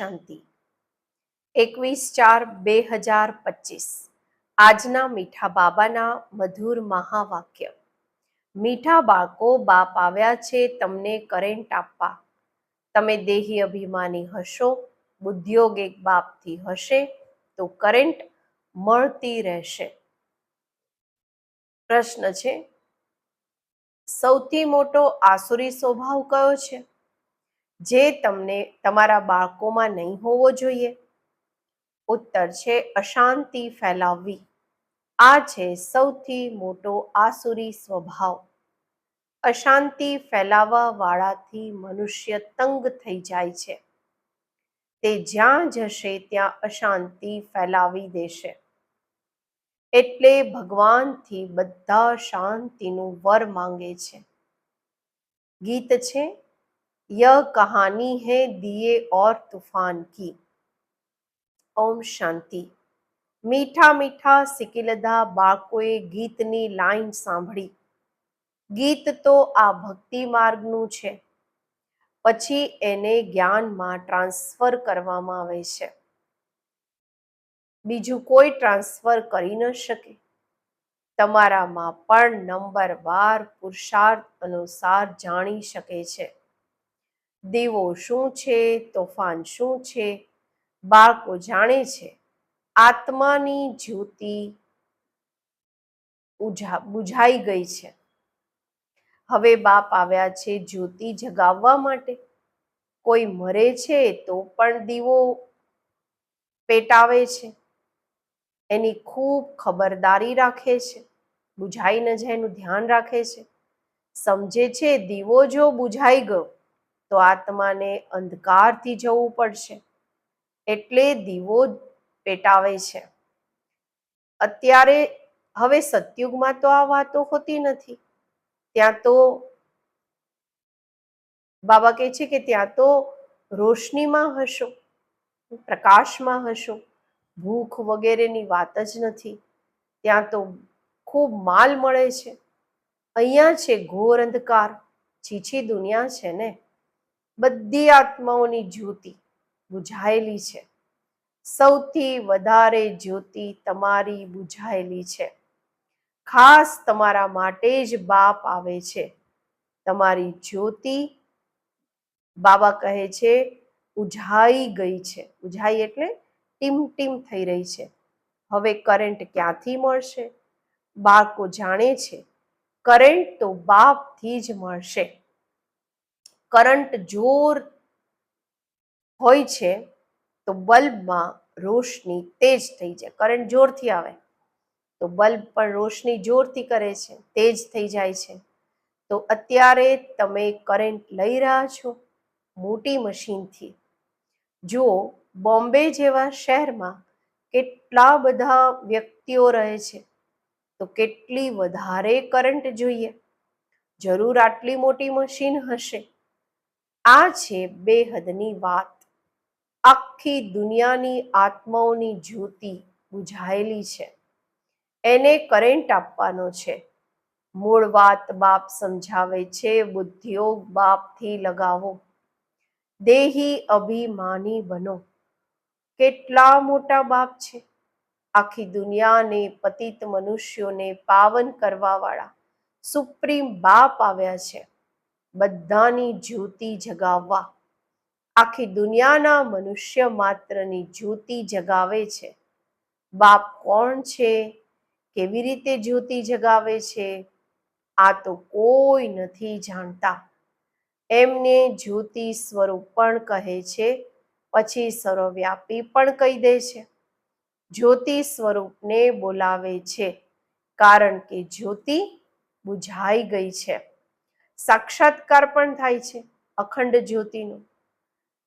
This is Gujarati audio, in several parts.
શાંતિ. એકવીસ ચાર બે હજાર પચીસ. આજના મીઠા બાબાના મધુર મહાવાક્ય. મીઠા બાળકો, બાપ આવ્યા છે, તમને કરેન્ટ આપવા. તમે દેહી અભિમાની હશો બુદ્ધિયોગ એક બાપથી હશે, તો કરેન્ટ મળતી રહેશે. પ્રશ્ન છે, સૌથી મોટો આસુરી સ્વભાવ કયો છે? જે તમને તમારા બાળકોમાં નહીં હોવો જોઈએ. ઉત્તર છે અશાંતિ ફેલાવવી. આ છે સૌથી મોટો આસુરી સ્વભાવ. અશાંતિ ફેલાવવા વાળાથી મનુષ્ય તંગ થઈ જાય છે. તે જ્યાં જશે ત્યાં અશાંતિ ફેલાવી દેશે. એટલે ભગવાનથી બધા શાંતિનું વર માંગે છે. ગીત છે यह कहानी है दिए और तूफान की ઓમ શાંતિ મીઠા મીઠા સિકિલદા બાળકોએ ગીતની લાઈન સાંભળી ગીત તો આ ભક્તિ માર્ગનું છે પછી એને જ્ઞાનમાં ટ્રાન્સફર કરવામાં આવે છે બીજું કોઈ ટ્રાન્સફર કરી ન શકે તમારામાં પણ નંબર બાર પુરુષાર્થ અનુસાર જાણી શકે છે દીવો શું છે? તોફાન શું છે? બાળકો જાણે છે, આત્માની જ્યોતિ બુઝાઈ ગઈ છે. હવે બાપ આવ્યા છે જ્યોતિ જગાવવા માટે. કોઈ મરે છે તો પણ દીવો પેટાવે છે. એની ખૂબ ખબરદારી રાખે છે, બુઝાઈ ન જાય એનું ધ્યાન રાખે છે. સમજે છે દીવો જો બુઝાઈ ગયો તો આત્માને અંધકારથી જવું પડશે. એટલે દીવો પેટાવે છે. અત્યારે હવે સતયુગમાં તો આ વાતો હોતી નથી. ત્યાં તો બાબા કહે છે કે ત્યાં તો રોશનીમાં હશો, પ્રકાશમાં હશો, ભૂખ વગેરેની વાત જ નથી. ત્યાં તો ખૂબ માલ મળે છે. અહીંયા છે ઘોર અંધકાર છીછી દુનિયા છે ને? બધી આત્માઓની જ્યોતિ બુઝાયેલી છે. સૌથી વધારે જ્યોતિ તમારી બુઝાયેલી છે. ખાસ તમારા માટે જ બાપ આવે છે. તમારી જ્યોતિ બાબા કહે છે ઉજાઈ ગઈ છે. ઉજાઈ એટલે ટીમ ટીમ થઈ રહી છે. હવે કરંટ ક્યાંથી મળશે? બાળકો જાણે છે, કરંટ તો બાપથી જ મળશે. કરંટ જોર હોય છે, તો બલ્બમાં રોશની તેજ થઈ જાય. કરંટ જોરથી આવે, તો બલ્બ પણ રોશની જોરથી કરે છે, તેજ થઈ જાય છે. તો અત્યારે તમે કરંટ લઈ રહ્યા છો, મોટી મશીનથી. જો બોમ્બે જેવા શહેરમાં કેટલા બધા વ્યક્તિઓ રહે છે, તો કેટલી વધારે કરંટ જોઈએ. જરૂર આટલી મોટી મશીન હશે. આ છે બેહદની વાત. આખી દુનિયાની આત્માઓની જ્યોતિ બુઝાયેલી છે. એને કરંટ આપવાનો છે. મૂળ વાત બાપ સમજાવે છે, બુદ્ધિયોગ બાપથી લગાવો. દેહી અભિમાની બનો. કેટલા મોટા બાપ છે. આખી દુનિયાને પતિત મનુષ્યોને પાવન કરવાવાળા સુપ્રીમ બાપ આવ્યા છે. બધાની જ્યોતિ જગાવવા. આખી દુનિયાના મનુષ્ય માત્રની જ્યોતિ જગાવે છે. બાપ કોણ છે? કેવી રીતે જ્યોતિ જગાવે છે? આ તો કોઈ નથી જાણતા. એમને જ્યોતિ સ્વરૂપ પણ કહે છે, પછી સર્વવ્યાપી પણ કહી દે છે. જ્યોતિ સ્વરૂપને બોલાવે છે, કારણ કે જ્યોતિ બુઝાઈ ગઈ છે. સાક્ષાત્કાર પણ થાય છે, અખંડ જ્યોતિનું.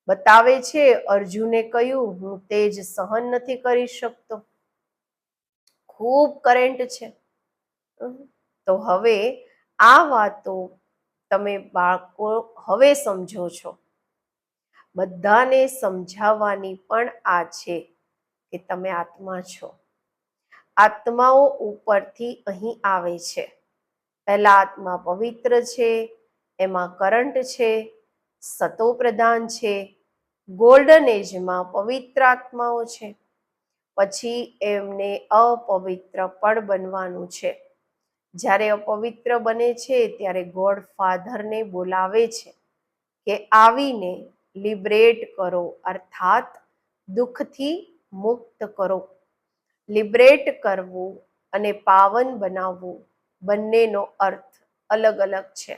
બતાવે છે અર્જુને કહ્યું, હું તેજ સહન નથી કરી શકતો. ખૂબ કરંટ છે. તો હવે આ વાતો તમે બાળકો હવે સમજો છો. બધાને સમજાવવાની પણ આ છે કે તમે આત્મા છો. આત્માઓ ઉપરથી અહીં આવે છે. પહેલા આત્મા પવિત્ર છે, એમાં કરંટ છે સતો પ્રધાન છે ગોલ્ડન એજમાં પવિત્ર આત્માઓ છે. પછી એમને અપવિત્ર પણ બનવાનું છે. જ્યારે અપવિત્ર બને છે, ત્યારે ગોડ ફાધરને બોલાવે છે કે આવીને લિબરેટ કરો, અર્થાત દુઃખથી મુક્ત કરો. લિબરેટ કરવું અને પાવન બનાવવું બંનેનો અર્થ અલગ અલગ છે.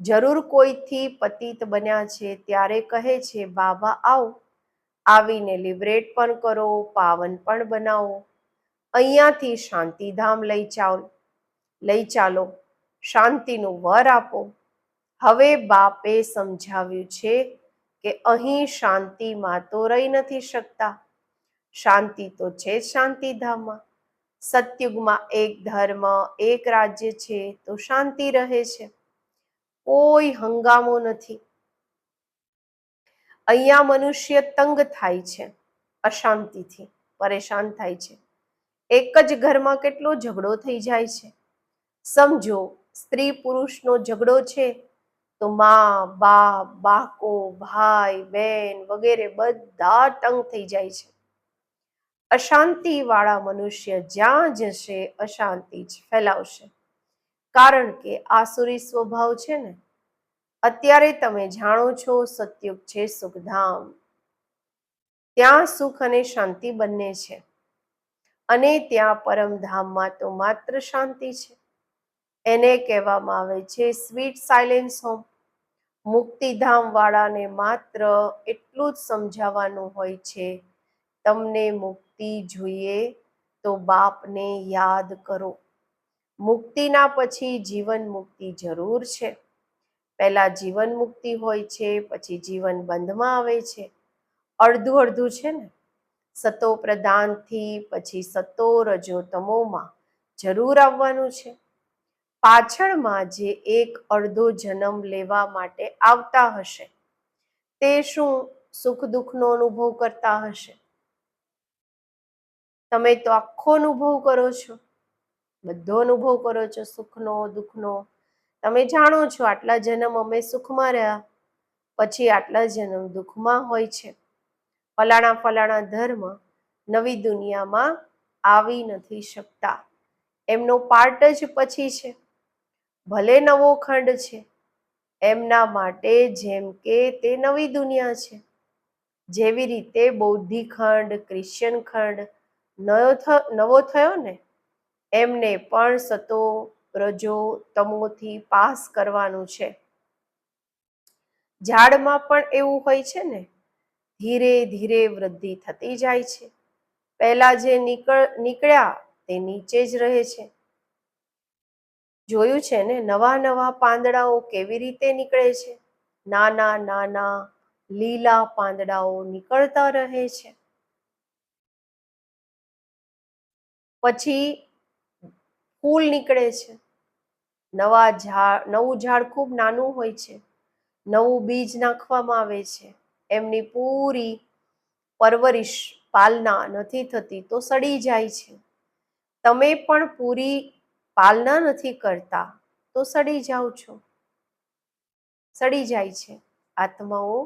જરૂર કોઈથી પતિત બન્યા છે ત્યારે કહે છે, બાબા, આવો. આવીને લિબરેટ પણ કરો, પાવન પણ બનાવો. અહીંયાથી શાંતિધામ લઈ ચાલો લઈ ચાલો. શાંતિનું વર આપો. હવે બાપે સમજાવ્યું છે કે અહીં શાંતિમાં તો રહી નથી શકતા. શાંતિ તો છે જ શાંતિધામમાં. સતયુગમાં એક ધર્મ, એક રાજ્ય છે, તો શાંતિ રહે છે. કોઈ હંગામો નથી. અહીંયા મનુષ્ય તંગ થાય છે, અશાંતિથી, પરેશાન થાય છે. એક જ ઘરમાં કેટલો ઝઘડો થઈ જાય છે. સમજો, સ્ત્રી પુરુષનો ઝઘડો છે, તો માં, બાપ, બાકો, ભાઈ, બેન વગેરે બધા તંગ થઈ જાય છે. અશાંતિ વાળા મનુષ્ય જ્યાં જશે, અશાંતિ જ ફેલાવશે. કારણ કે આસુરી સ્વભાવ છે ને, અત્યારે તમે જાણો છો સત્યુગ છે સુખધામ. ત્યાં સુખ અને શાંતિ બંને છે. અને ત્યાં પરમધામમાં તો માત્ર શાંતિ છે. એને કહેવામાં આવે છે સ્વીટ સાયલેન્સ હોમ. મુક્તિધામ વાળાને માત્ર એટલું જ સમજાવવાનું હોય છે, તમને મુક્તિ જોઈએ તો બાપને યાદ કરો. મુક્તિના પછી જીવન મુક્તિ જરૂર છે. પહેલા જીવન મુક્તિ હોય છે, પછી જીવન બંધમાં આવે છે. અડધું અડધું છે ને? સતો પ્રધાનથી પછી સતો રજો તમોમાં જરૂર આવવાનું છે. પાછળમાં જે એક અડધો જન્મ લેવા માટે આવતા હશે, તે શું સુખ દુઃખનો અનુભવ કરતા હશે? તમે તો આખો અનુભવ કરો છો. બધો અનુભવ કરો છો, સુખનો, દુઃખનો. તમે જાણો છો આટલા જન્મ અમે સુખમાં રહ્યા. પછી આટલા જન્મ દુઃખમાં હોય છે. ફલાણા ફલાણા ધર્મ નવી દુનિયામાં આવી નથી શકતા. એમનો પાર્ટ જ પછી છે. ભલે નવો ખંડ છે, એમના માટે જેમ કે તે નવી દુનિયા છે. જેવી રીતે બૌદ્ધિ ખંડ, ક્રિશ્ચિયન ખંડ નવો થયો ને, એમને પણ સતો રજો તમોથી પાસ કરવાનું છે. ઝાડમાં પણ એવું હોય છે ને, ધીરે ધીરે વૃદ્ધિ થતી જાય છે. પહેલા જે નીકળ, નીકળ્યા તે નીચે જ રહે છે. જોયું છે ને, નવા નવા પાંદડાઓ કેવી રીતે નીકળે છે? નાના નાના લીલા પાંદડાઓ નીકળતા રહે છે. પછી ફૂલ નીકળે છે. નવા ઝાડ, નવું ઝાડ ખૂબ નાનું હોય છે. નવું બીજ નાખવામાં આવે છે. એમની પૂરી પરવરિશ પાલના નથી થતી તો સડી જાય છે. તમે પણ પૂરી પાલના નથી કરતા તો સડી જાઓ છો. સડી જાય છે. આત્માઓ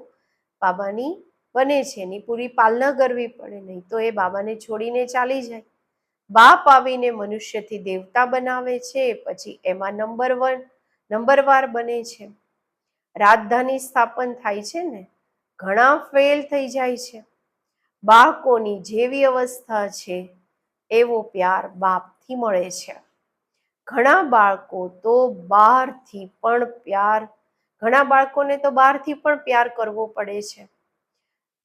બાબાની બને છે. એની પૂરી પાલના કરવી પડે નહીં તો એ બાબાને છોડીને ચાલી જાય. બાપ આવીને મનુષ્યથી દેવતા બનાવે છે, પછી એમાં નંબર વન નંબરવાર બને છે. રાજધાની સ્થાપન થાય છે ને, ઘણા ફેલ થઈ જાય છે. બાળકોની જેવી અવસ્થા છે, એવો પ્યાર બાપથી મળે છે. ઘણા બાળકો તો બહારથી પણ પ્યાર, ઘણા બાળકોને તો બહારથી પણ પ્યાર કરવો પડે છે.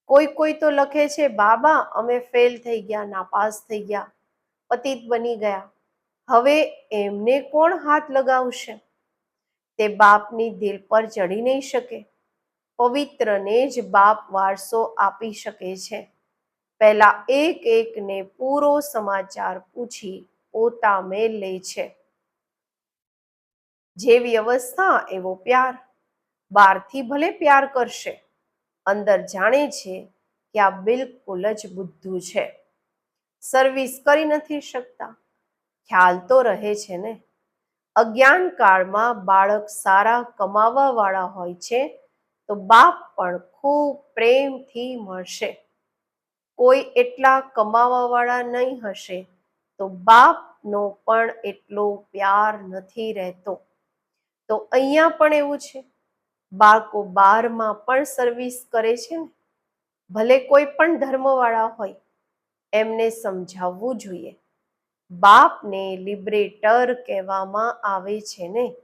કોઈ કોઈ તો લખે છે, બાબા, અમે ફેલ થઈ ગયા, નાપાસ થઈ ગયા. પતિત બની ગયા. હવે એમને કોણ હાથ લગાવશે? તે બાપની દિલ પર ચડી નહીં શકે. પવિત્રને જ બાપ વારસો આપી શકે છે. પહેલા એક એકને પૂરો સમાચાર પૂછી પોતા મેલ લે છે. જેવી અવસ્થા એવો પ્યાર. બહારથી ભલે પ્યાર કરશે. અંદર જાણે છે કે આ બિલકુલ જ બુદ્ધુ છે. સર્વિસ કરી નથી શકતા. ખ્યાલ તો રહે છે ને. અજ્ઞાન કાળમાં બાળક સારા કમાવા વાળા હોય છે તો બાપ પણ ખૂબ પ્રેમથી મળશે. કોઈ એટલા કમાવાવાળા નહીં હશે તો બાપનો પણ એટલો પ્યાર નથી રહેતો. તો અહીંયા પણ એવું છે. બાળકો બારમાં પણ સર્વિસ કરે છે ને. ભલે કોઈ પણ ધર્મવાળા હોય એમને સમજાવવું જોઈએ. બાપને લિબરેટર કહેવામાં આવે છે ને?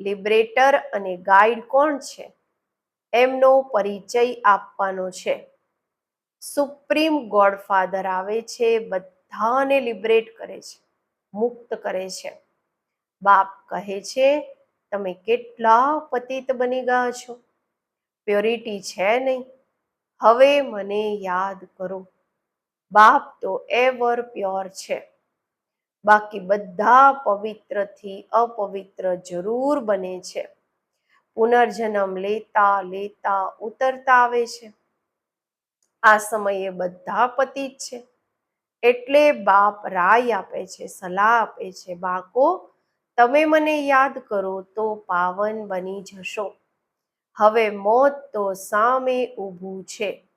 લિબરેટર અને ગાઈડ કોણ છે? એમનો પરિચય આપવાનો છે. સુપ્રીમ ગોડફાધર આવે છે, બધાને લિબરેટ કરે છે, મુક્ત કરે છે. બાપ કહે છે, તમે કેટલા પતિત બની ગયા છો? પ્યોરિટી છે નહીં. હવે મને યાદ કરો. બાપ તો એવર પ્યોર છે. બાકી બધા પવિત્રથી અપવિત્ર જરૂર બને છે. પુનર્જન્મ લેતા લેતા ઉતરતા આવે છે. આ સમયે બધા પતિત છે. એટલે બાપ રાય આપે છે, સલાહ આપે છે બાકો તમે મને યાદ કરો તો પાવન બની જશો. હવે મોત તો સામે ઊભું છે.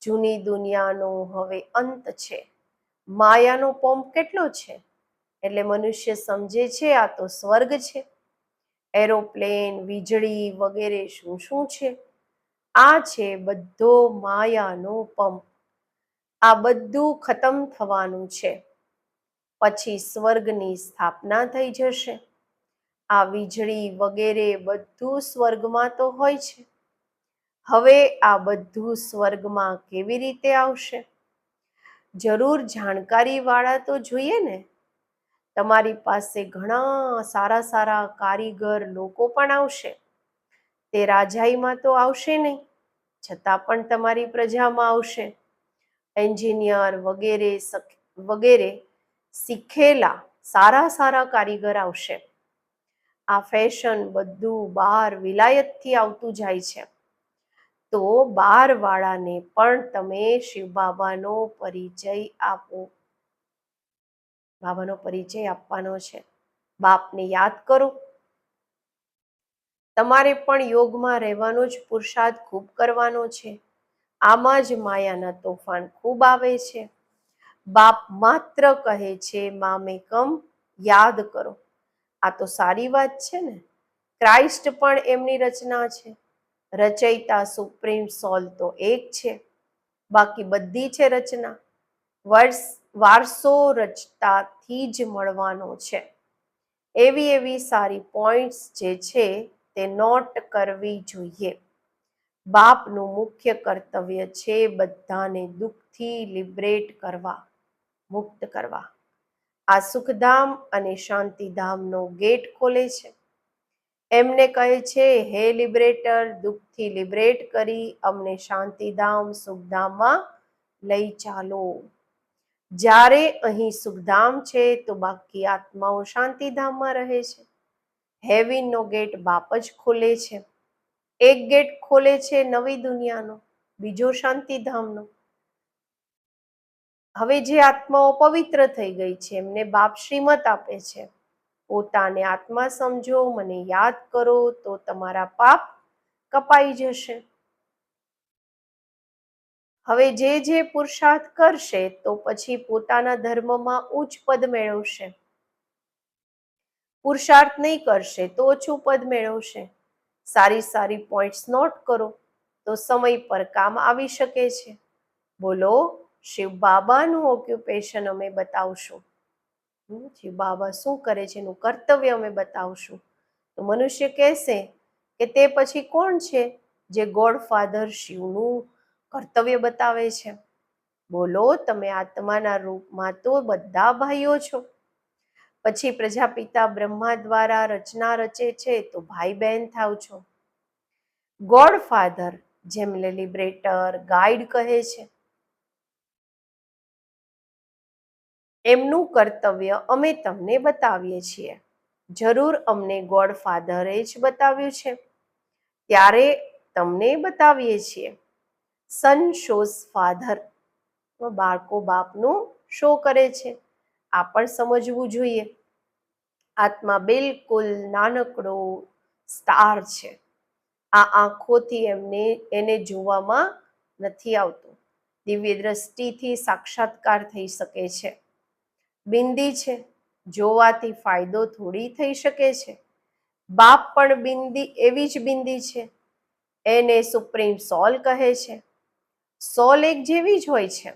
જૂની દુનિયાનો હવે અંત છે. માયાનો પંપ કેટલો છે? એટલે મનુષ્ય સમજે છે આ તો સ્વર્ગ છે. એરોપ્લેન, વીજળી વગેરે શું શું છે? આ છે બધો માયાનો પંપ. આ બધું ખતમ થવાનું છે. પછી સ્વર્ગની સ્થાપના થઈ જશે. આ વીજળી વગેરે બધું સ્વર્ગમાં તો હોય છે. હવે આ બધું સ્વર્ગમાં કેવી રીતે આવશે? જરૂર જાણકારી વાળા તો જોઈએ ને. તમારી પાસે ઘણા સારા સારા કારીગર લોકો પણ આવશે. તે રાજાઈમાં તો આવશે નહીં. છતાં પણ તમારી પ્રજામાં આવશે. એન્જિનિયર વગેરે વગેરે શીખેલા સારા સારા કારીગર આવશે. આ ફેશન બધું બહાર વિલાયતથી આવતું જાય છે. તો બાર વાળાને પણ તમે શિવ બાબાનો પરિચય આપો. બાબાનો પરિચય આપવાનો છે. બાપને યાદ કરો. તમારે પણ યોગમાં રહેવાનો જ પુરુષાર્થ ખૂબ કરવાનો છે. આમાં જ માયાના તોફાન ખૂબ આવે છે. બાપ માત્ર કહે છે મામેકમ યાદ કરો. આ તો સારી વાત છે ને? ક્રાઇસ્ટ પણ એમની રચના છે. રચયિતા સુપ્રીમ સોલ તો એક છે. બાકી બધી છે રચના. વર્ષ, વારસો રચતાથી જ મળવાનો છે. એવી એવી સારી પોઈન્ટ્સ જે છે તે નોટ કરવી જોઈએ. બાપનું મુખ્ય કર્તવ્ય છે બધાને દુઃખથી લિબરેટ કરવા, મુક્ત કરવા. આ સુખધામ અને શાંતિધામનો ગેટ ખોલે છે. એમને કહે છે, હે લિબરેટર, દુઃખથી લિબરેટ કરી અમને શાંતિધામ સુખધામમાં લઈ ચાલો. જ્યારે અહીં સુખધામ છે, તો બાકી આત્માઓ શાંતિધામમાં રહે છે. હેવીનો ગેટ બાપ જ ખોલે છે. એક ગેટ ખોલે છે નવી દુનિયાનો, બીજો શાંતિધામનો. હવે જે આત્માઓ પવિત્ર થઈ ગઈ છે, એમને બાપ શ્રીમત આપે છે. પોતાને આત્મા સમજો, મને યાદ કરો તો તમારા પાપ કપાઈ જશે. હવે જે જે પુરુષાર્થ કરશે તો પછી પોતાના ધર્મમાં ઉચ્ચ પદ મેળવશે. પુરુષાર્થ નહીં કરશે તો ઓછું પદ મેળવશે. સારી સારી પોઈન્ટ્સ નોટ કરો તો સમય પર કામ આવી શકે છે. બોલો, શિવ બાબાનું ઓક્યુપેશન અમે બતાવશું. શિવ બાબા શું કરે છે એનું કર્તવ્ય અમે બતાવશું. તો મનુષ્ય કહેશે કે તે પછી કોણ છે જે ગોડ ફાધર શિવનું કર્તવ્ય બતાવે છે? બોલો, તમે આત્માના રૂપમાં તો બધા ભાઈઓ છો. પછી પ્રજાપિતા બ્રહ્મા દ્વારા રચના રચે છે તો ભાઈ બહેન થાવ છો. ગોડ ફાધર જેમને લિબરેટર, ગાઈડ કહે છે. એમનું કર્તવ્ય અમે તમને બતાવીએ છીએ. જરૂર અમને ગોડ ફાધરે જ બતાવ્યું છે. ત્યારે તમને બતાવીએ છીએ. Son shows father. બાળકો બાપનું શો કરે છે? આ પણ સમજવું જોઈએ. આત્મા બિલકુલ નાનકડો સ્ટાર છે. આ આંખોથી એમને, એને જોવામાં નથી આવતું. દિવ્ય દ્રષ્ટિથી સાક્ષાત્કાર થઈ શકે છે. બિંદી છે. જોવાથી ફાયદો થોડી થઈ શકે છે. બાપ પણ બિંદી, એવી જ બિંદી છે. એને સુપ્રીમ સોલ કહે છે. સોલ એક જેવી જ હોય છે.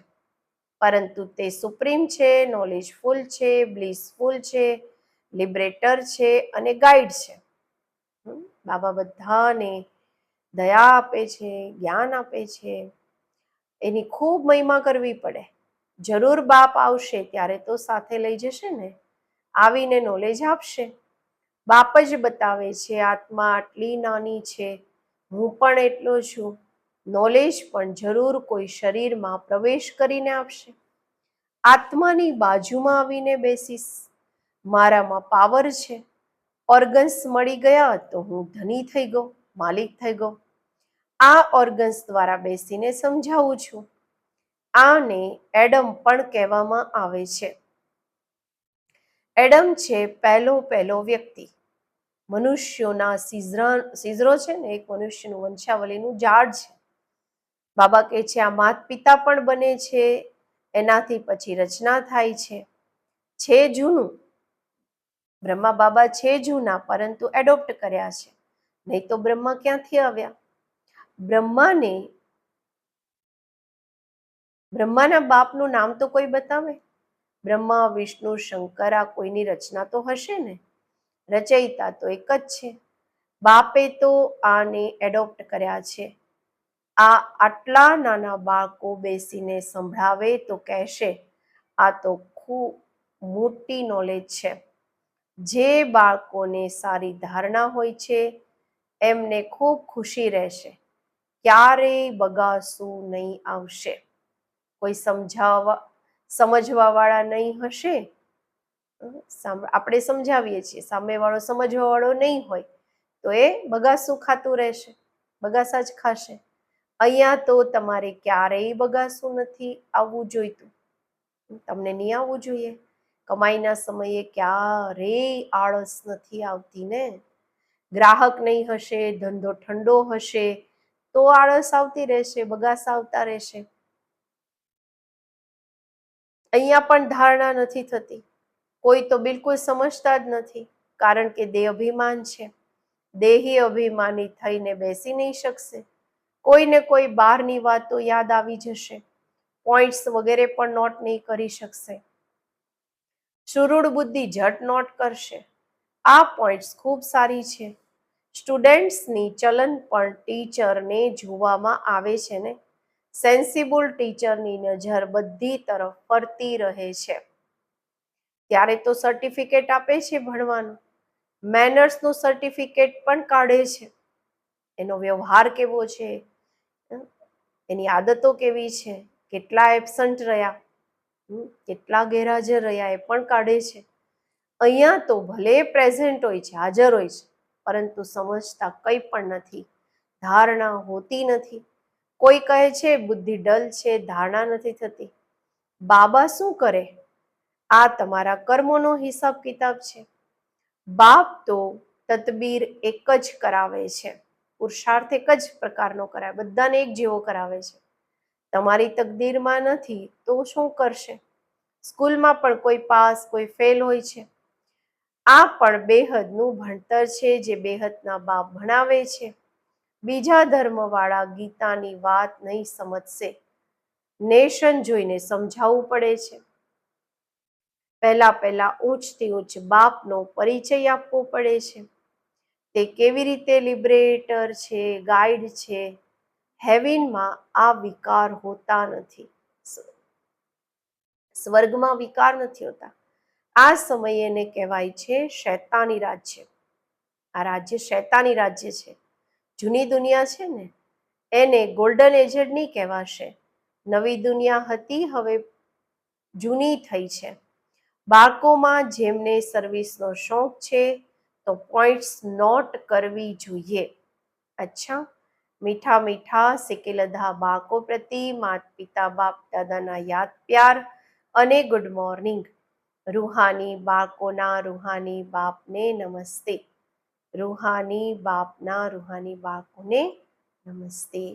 પરંતુ તે સુપ્રીમ છે, નોલેજફુલ છે, બ્લિસફુલ છે, લિબરેટર છે અને ગાઈડ છે. બાબા બધાને દયા આપે છે, જ્ઞાન આપે છે. એની ખૂબ મહિમા કરવી પડે. જરૂર બાપ આવશે ત્યારે તો સાથે લઈ જશે ને? આવીને નોલેજ આપશે? બાપ જ બતાવે છે, આત્મા આટલી નાની છે. હું પણ એટલો છું. નોલેજ પણ જરૂર કોઈ શરીરમાં પ્રવેશ કરીને આપશે. આત્માની બાજુમાં આવીને બેસીશ. મારામાં પાવર છે. ઓર્ગન્સ મળી ગયા તો હું ધની થઈ ગયો, માલિક થઈ ગયો. આ ઓર્ગન્સ દ્વારા બેસીને સમજાવું છું. આને એડમ પણ કહેવામાં આવે છે. એડમ છે પહેલો પહેલો વ્યક્તિ. મનુષ્યોના સિઝરા, સિઝરો છે ને, એક મનુષ્યનું વંશાવલીનું ઝાડ છે. બાબા કહે છે, આ માત પિતા પણ બને છે, એનાથી પછી રચના થાય છે. છે જૂનું. બ્રહ્મા બાબા છે જૂના, પરંતુ એડોપ્ટ કર્યા છે. નહીં તો બ્રહ્મા ક્યાંથી આવ્યા? બ્રહ્માને બ્રહ્માના બાપનું નામ તો કોઈ બતાવે? બ્રહ્મા, વિષ્ણુ, શંકર આ કોઈની રચના તો હશે ને? રચયિતા તો એક જ છે. બાપે તો આને એડોપ્ટ કર્યા છે. આ આટલા નાના બાળકો બેસીને સંભળાવે તો કહેશે, આ તો ખૂબ મોટી નોલેજ છે. જે બાળકોને સારી ધારણા હોય છે, એમને ખૂબ ખુશી રહેશે. ક્યારેય બગાસું નહીં આવશે. કોઈ સમજાવવા સમજવા વાળા નહીં હશે? આપણે સમજાવીએ છીએ. સામેવાળો સમજવા વાળો નહીં હોય, તો એ બગાસું ખાતું રહેશે, બગાસા જ ખાશે. અહીંયા તો તમારે ક્યારેય બગાસું નથી આવવું જોઈતું. તમને નહીં આવવું જોઈએ. કમાઈના સમયે ક્યારેય આળસ નથી આવતી ને. ગ્રાહક નહીં હશે, ધંધો ઠંડો હશે, તો આળસ આવતી રહેશે, બગાસ આવતા રહેશે. અહીંયા પણ ધારણા નથી થતી. કોઈ તો બિલકુલ સમજતા જ નથી, કારણ કે દેહ અભિમાન છે. દેહી અભિમાની થઈને બેસી નહીં શકશે. કોઈને કોઈ બહારની વાતો યાદ આવી જશે. પોઈન્ટ્સ વગેરે પણ નોટ નહીં કરી શકશે. શુરુડ બુદ્ધિ ઝટ નોટ કરશે. આ પોઈન્ટ્સ ખૂબ સારી છે. સ્ટુડન્ટ્સની ચલન પણ ટીચરને જોવામાં આવે છે ને? સેન્સિબલ ટીચરની નજર બધી તરફ ફરતી રહે છે. ત્યારે તો સર્ટિફિકેટ આપે છે ભણવાનું. મેનર્સનું સર્ટિફિકેટ પણ કાઢે છે. એનો વ્યવહાર કેવો છે? એની આદતો કેવી છે? કેટલા એબસન્ટ રહ્યા? કેટલા ગેરહાજર રહ્યા એ પણ કાઢે છે. અહીંયા તો ભલે પ્રેઝન્ટ હોય છે, હાજર હોય છે, પરંતુ સમજતા કંઈ પણ નથી. ધારણા હોતી નથી. કોઈ કહે છે, બુદ્ધિ ડલ છે, ધારણા નથી થતી. બાબા શું કરે? આ તમારા કર્મોનો હિસાબ કિતાબ છે. બાપ તો તદબીર એક જ કરાવે છે. પુરુષાર્થ એક જ પ્રકારનો કરાવે બધાને એક જેવો કરાવે છે. તમારી તકદીરમાં નથી તો શું કરશે? સ્કૂલમાં પણ કોઈ પાસ, કોઈ ફેલ હોય છે. આ પણ બેહદનું ભણતર છે, જે બેહદના બાપ ભણાવે છે. બીજા ધર્મવાળા ગીતાની વાત નહીં સમજશે. નેશન જોઈને સમજાવવું પડે છે. પહેલા પહેલા ઊંચથી ઊંચ બાપનો પરિચય આપવો પડે છે. તે કેવી રીતે લિબરેટર છે, ગાઈડ છે, હેવિનમાં આ વિકાર હોતા નથી. સ્વર્ગમાં વિકાર નથી હોતા. આ સમયે એને કહેવાય છે શૈતાની રાજ્ય. આ રાજ્ય શૈતાની રાજ્ય છે. જૂની દુનિયા છે ને, એને ગોલ્ડન એજડ નહીં કહેવાશે. નવી દુનિયા હતી, હવે જૂની થઈ છે. બાળકોમાં જેમને સર્વિસનો શોખ છે, તો પોઈન્ટ્સ નોટ કરવી જોઈએ. અચ્છા, મીઠા મીઠા સિકેલધા બાળકો પ્રતિ, માત પિતા બાપ, દાદાના યાદ પ્યાર અને ગુડ મોર્નિંગ રૂહાની, બાળકોના રૂહાની બાપને નમસ્તે. રૂહાની બાપના, રૂહાની બાળકોને નમસ્તે.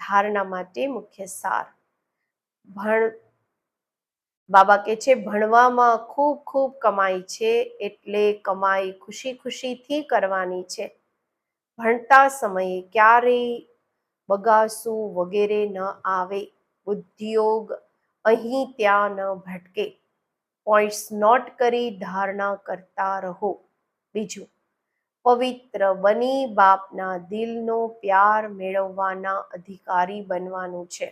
ધારણા માટે મુખ્ય સાર. ભણ, બાબા કે છે, ભણવામાં ખૂબ ખૂબ કમાઈ છે, એટલે કમાઈ ખુશી ખુશીથી કરવાની છે. ભણતા સમયે ક્યારેય બગાસું વગેરે ન આવે. ઉદ્યોગ અહીં ત્યાં ન ભટકે. પોઈન્ટ્સ નોટ કરી ધારણા કરતા રહો. બીજું પવિત્ર બની બાપના દિલનો પ્યાર મેળવવાના અધિકારી બનવાનું છે.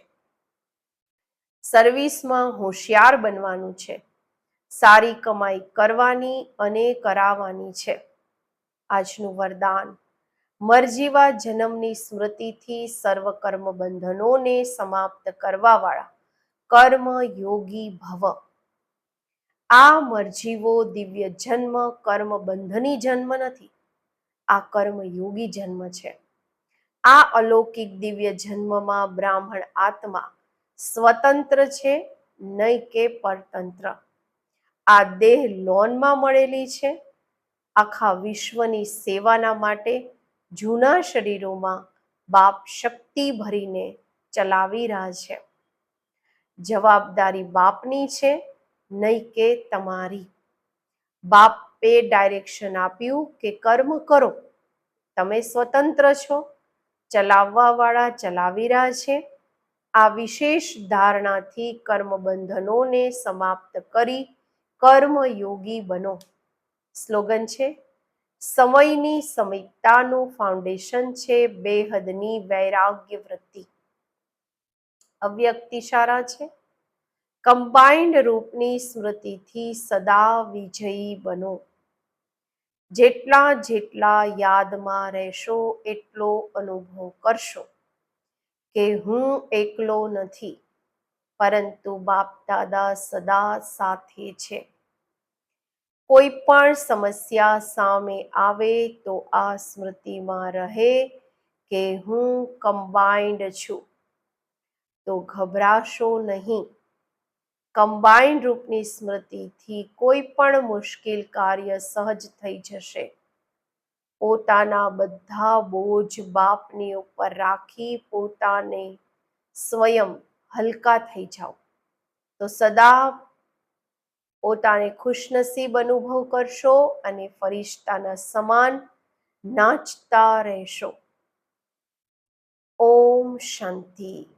સર્વિસમાં હોશિયાર બનવાનું છે. સારી કમાઈ કરવાની અને કરાવવાની છે. આજનું વરદાન. મરજીવા જન્મની સ્મૃતિથી સર્વ કર્મ બંધનોને સમાપ્ત કરવાવાળા કર્મ યોગી ભવ. આ મરજીવો દિવ્ય જન્મ કર્મ બંધની જન્મ નથી. આ કર્મયોગી જન્મ છે. આ અલૌકિક દિવ્ય જન્મમાં બ્રાહ્મણ આત્મા સ્વતંત્ર છે, નહીં કે પરતંત્ર. આ દેહ લોનમાં મળેલી છે. આખા વિશ્વની સેવાના માટે જૂના શરીરોમાં બાપ શક્તિ ભરીને ચલાવી રહ્યા છે. જવાબદારી બાપની છે, નહીં કે તમારી. બાપે ડાયરેક્શન આપ્યું કે કર્મ કરો. તમે સ્વતંત્ર છો, ચલાવવાવાળા ચલાવી રહ્યા છે. આ વિશેષ ધારણાથી કર્મ બંધનોને સમાપ્ત કરી કર્મ યોગી બનો. સ્લોગન છે, સમયની સમિતતાનું ફાઉન્ડેશન છે બેહદની વૈરાગ્ય વૃત્તિ અવ્યક્ત ઇશારા છે કમ્બાઇન્ડ રૂપની સ્મૃતિથી સદા વિજયી બનો. જેટલા જેટલા યાદમાં રહેશો, એટલો અનુભવ કરશો કે હું એકલો નથી, પરંતુ બાપ દાદા સદા સાથે છે. કોઈ પણ સમસ્યા સામે આવે તો આ સ્મૃતિમાં રહે કે હું કમ્બાઇન્ડ છું. તો ગભરાશો નહીં. કમ્બાઇન્ડ રૂપની સ્મૃતિથી કોઈ પણ મુશ્કેલ કાર્ય સહજ થઈ જશે. પોતાના બધા બોજ બાપની ઉપર રાખી પોતાને સ્વયં હલકા થઈ જાઓ. તો સદા પોતાને ખુશનસીબ અનુભવ કરશો અને ફરિશ્તાના સમાન નાચતા રહેશો. ઓમ શાંતિ.